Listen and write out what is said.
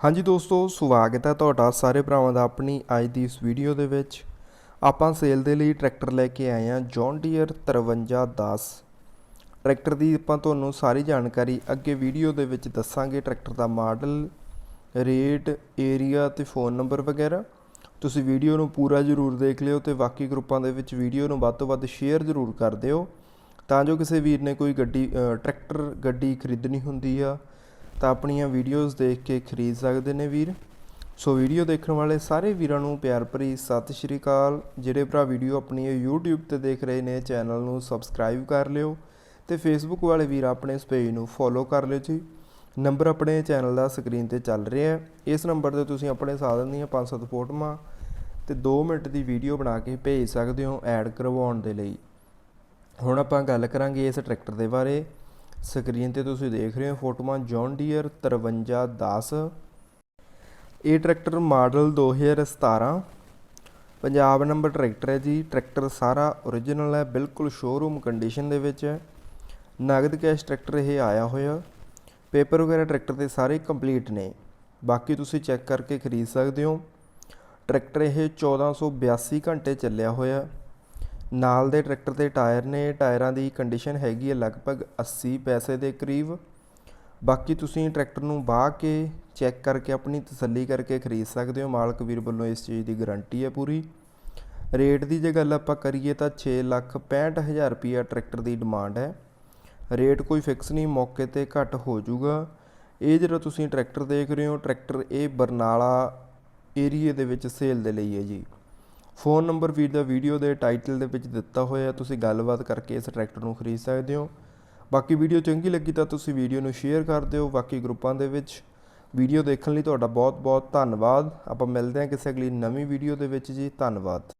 ਹਾਂਜੀ ਦੋਸਤੋ, ਸਵਾਗਤ ਹੈ ਤੁਹਾਡਾ ਸਾਰੇ ਭਰਾਵਾਂ ਦਾ ਆਪਣੀ ਅੱਜ ਦੀ ਇਸ ਵੀਡੀਓ ਦੇ ਵਿੱਚ। ਆਪਾਂ ਸੇਲ ਦੇ ਲਈ ਟਰੈਕਟਰ ਲੈ ਕੇ ਆਏ ਹਾਂ ਜੌਨ ਡੀਅਰ 5310 ਟਰੈਕਟਰ ਦੀ ਆਪਾਂ ਤੁਹਾਨੂੰ ਸਾਰੀ ਜਾਣਕਾਰੀ ਅੱਗੇ ਵੀਡੀਓ ਦੇ ਵਿੱਚ ਦੱਸਾਂਗੇ ਟਰੈਕਟਰ ਦਾ ਮਾਡਲ ਰੇਟ ਏਰੀਆ ਤੇ ਫੋਨ ਨੰਬਰ ਵਗੈਰਾ। ਤੁਸੀਂ ਵੀਡੀਓ ਨੂੰ ਪੂਰਾ ਜ਼ਰੂਰ ਦੇਖ ਲਿਓ ਤੇ ਬਾਕੀ ਗਰੁੱਪਾਂ ਦੇ ਵਿੱਚ ਵੀਡੀਓ ਨੂੰ ਵੱਧ ਤੋਂ ਵੱਧ ਸ਼ੇਅਰ ਜ਼ਰੂਰ ਕਰ ਦਿਓ। ਤਾਂ ਜੋ ਕਿਸੇ ਵੀਰ ਨੇ ਕੋਈ ਗੱਡੀ ਟਰੈਕਟਰ ਗੱਡੀ ਖਰੀਦਣੀ ਹੁੰਦੀ ਆ ਤਾਂ ਆਪਣੀਆਂ ਵੀਡੀਓਜ਼ ਦੇਖ ਕੇ ਖਰੀਦ ਸਕਦੇ ਨੇ ਵੀਰ। ਸੋ ਵੀਡੀਓ ਦੇਖਣ ਵਾਲੇ ਸਾਰੇ ਵੀਰਾਂ ਨੂੰ ਪਿਆਰ ਭਰੀ ਸਤਿ ਸ਼੍ਰੀ ਅਕਾਲ। ਜਿਹੜੇ ਭਰਾ ਵੀਡੀਓ ਆਪਣੀ ਇਹ YouTube ਤੇ ਦੇਖ ਰਹੇ ਨੇ ਚੈਨਲ ਨੂੰ ਸਬਸਕ੍ਰਾਈਬ ਕਰ ਲਿਓ ਤੇ Facebook ਵਾਲੇ ਵੀਰ ਆਪਣੇ ਇਸ ਪੇਜ ਨੂੰ ਫੋਲੋ ਕਰ ਲਿਓ ਜੀ। ਨੰਬਰ ਆਪਣੇ ਚੈਨਲ ਦਾ ਸਕਰੀਨ ਤੇ ਚੱਲ ਰਿਹਾ ਹੈ। ਇਸ ਨੰਬਰ ਤੇ ਤੁਸੀਂ ਆਪਣੇ ਸਾਧਨ ਦੀਆਂ 5-7 ਫੋਟੋਆਂ ਤੇ 2 ਮਿੰਟ ਦੀ ਵੀਡੀਓ ਬਣਾ ਕੇ ਭੇਜ ਸਕਦੇ ਹੋ ਐਡ ਕਰਵਾਉਣ ਦੇ ਲਈ। ਹੁਣ ਆਪਾਂ ਗੱਲ ਕਰਾਂਗੇ ਇਸ ਟਰੈਕਟਰ ਦੇ ਬਾਰੇ। ਸਕਰੀਨ ਤੇ ਤੁਸੀਂ ਦੇਖ ਰਹੇ ਹੋ ਫੋਟੋਆਂ ਜੌਨ ਡੀਅਰ 5310 ਇਹ tractor model 2017 Punjab number tractor ਹੈ ਜੀ। ਟਰੈਕਟਰ ਸਾਰਾ ਓਰੀਜਨਲ ਹੈ, ਬਿਲਕੁਲ ਸ਼ੋਰੂਮ ਕੰਡੀਸ਼ਨ ਦੇ ਵਿੱਚ ਹੈ। ਨਗਦ ਕੈਸ਼ ਟਰੈਕਟਰ ਇਹ ਆਇਆ ਹੋਇਆ। ਪੇਪਰ ਵਗੈਰਾ ਟਰੈਕਟਰ ਦੇ ਸਾਰੇ ਕੰਪਲੀਟ ਨੇ। ਬਾਕੀ ਤੁਸੀਂ ਚੈੱਕ ਕਰਕੇ ਖਰੀਦ ਸਕਦੇ ਹੋ। ਟਰੈਕਟਰ ਇਹ 1482 ਘੰਟੇ ਚੱਲਿਆ ਹੋਇਆ। ਨਾਲ ਦੇ ਟਰੈਕਟਰ ਦੇ ਟਾਇਰ ਨੇ, ਟਾਇਰਾਂ ਦੀ ਕੰਡੀਸ਼ਨ ਹੈਗੀ ਹੈ ਲਗਭਗ 80 ਪੈਸੇ ਦੇ ਕਰੀਬ। ਬਾਕੀ ਤੁਸੀਂ ਟਰੈਕਟਰ ਨੂੰ ਬਾਹ ਕੇ ਚੈੱਕ ਕਰਕੇ ਆਪਣੀ ਤਸੱਲੀ ਕਰਕੇ ਖਰੀਦ ਸਕਦੇ ਹੋ। ਮਾਲਕ ਵੀਰ ਵੱਲੋਂ ਇਸ ਚੀਜ਼ ਦੀ ਗਾਰੰਟੀ ਹੈ ਪੂਰੀ। ਰੇਟ ਦੀ ਜੇ ਗੱਲ ਆਪਾਂ ਕਰੀਏ ਤਾਂ 6 ਲੱਖ 65000 ਰੁਪਿਆ ਟਰੈਕਟਰ ਦੀ ਡਿਮਾਂਡ ਹੈ। ਰੇਟ ਕੋਈ ਫਿਕਸ ਨਹੀਂ, ਮੌਕੇ ਤੇ ਘੱਟ ਹੋ ਜਾਊਗਾ। ਇਹ ਜਿਹੜਾ ਤੁਸੀਂ ਟਰੈਕਟਰ ਦੇਖ ਰਹੇ ਹੋ, ਟਰੈਕਟਰ ਇਹ ਬਰਨਾਲਾ ਏਰੀਏ ਦੇ ਵਿੱਚ ਸੇਲ ਦੇ ਲਈ ਹੈ ਜੀ। ਫੋਨ ਨੰਬਰ ਵੀਰ ਦਾ ਵੀਡੀਓ ਦੇ ਟਾਈਟਲ ਦੇ ਵਿੱਚ ਦਿੱਤਾ ਹੋਇਆ ਤੁਸੀਂ ਗੱਲਬਾਤ ਕਰਕੇ ਇਸ ਟਰੈਕਟਰ ਨੂੰ ਖਰੀਦ ਸਕਦੇ ਹੋ। ਬਾਕੀ ਵੀਡੀਓ ਚੰਗੀ ਲੱਗੀ ਤਾਂ ਤੁਸੀਂ ਵੀਡੀਓ ਨੂੰ ਸ਼ੇਅਰ ਕਰ ਦਿਓ ਬਾਕੀ ਗਰੁੱਪਾਂ ਦੇ ਵਿੱਚ। ਵੀਡੀਓ ਦੇਖਣ ਲਈ ਤੁਹਾਡਾ ਬਹੁਤ ਬਹੁਤ ਧੰਨਵਾਦ। ਆਪਾਂ ਮਿਲਦੇ ਹਾਂ ਕਿਸੇ ਅਗਲੀ ਨਵੀਂ ਵੀਡੀਓ ਦੇ ਵਿੱਚ ਜੀ। ਧੰਨਵਾਦ।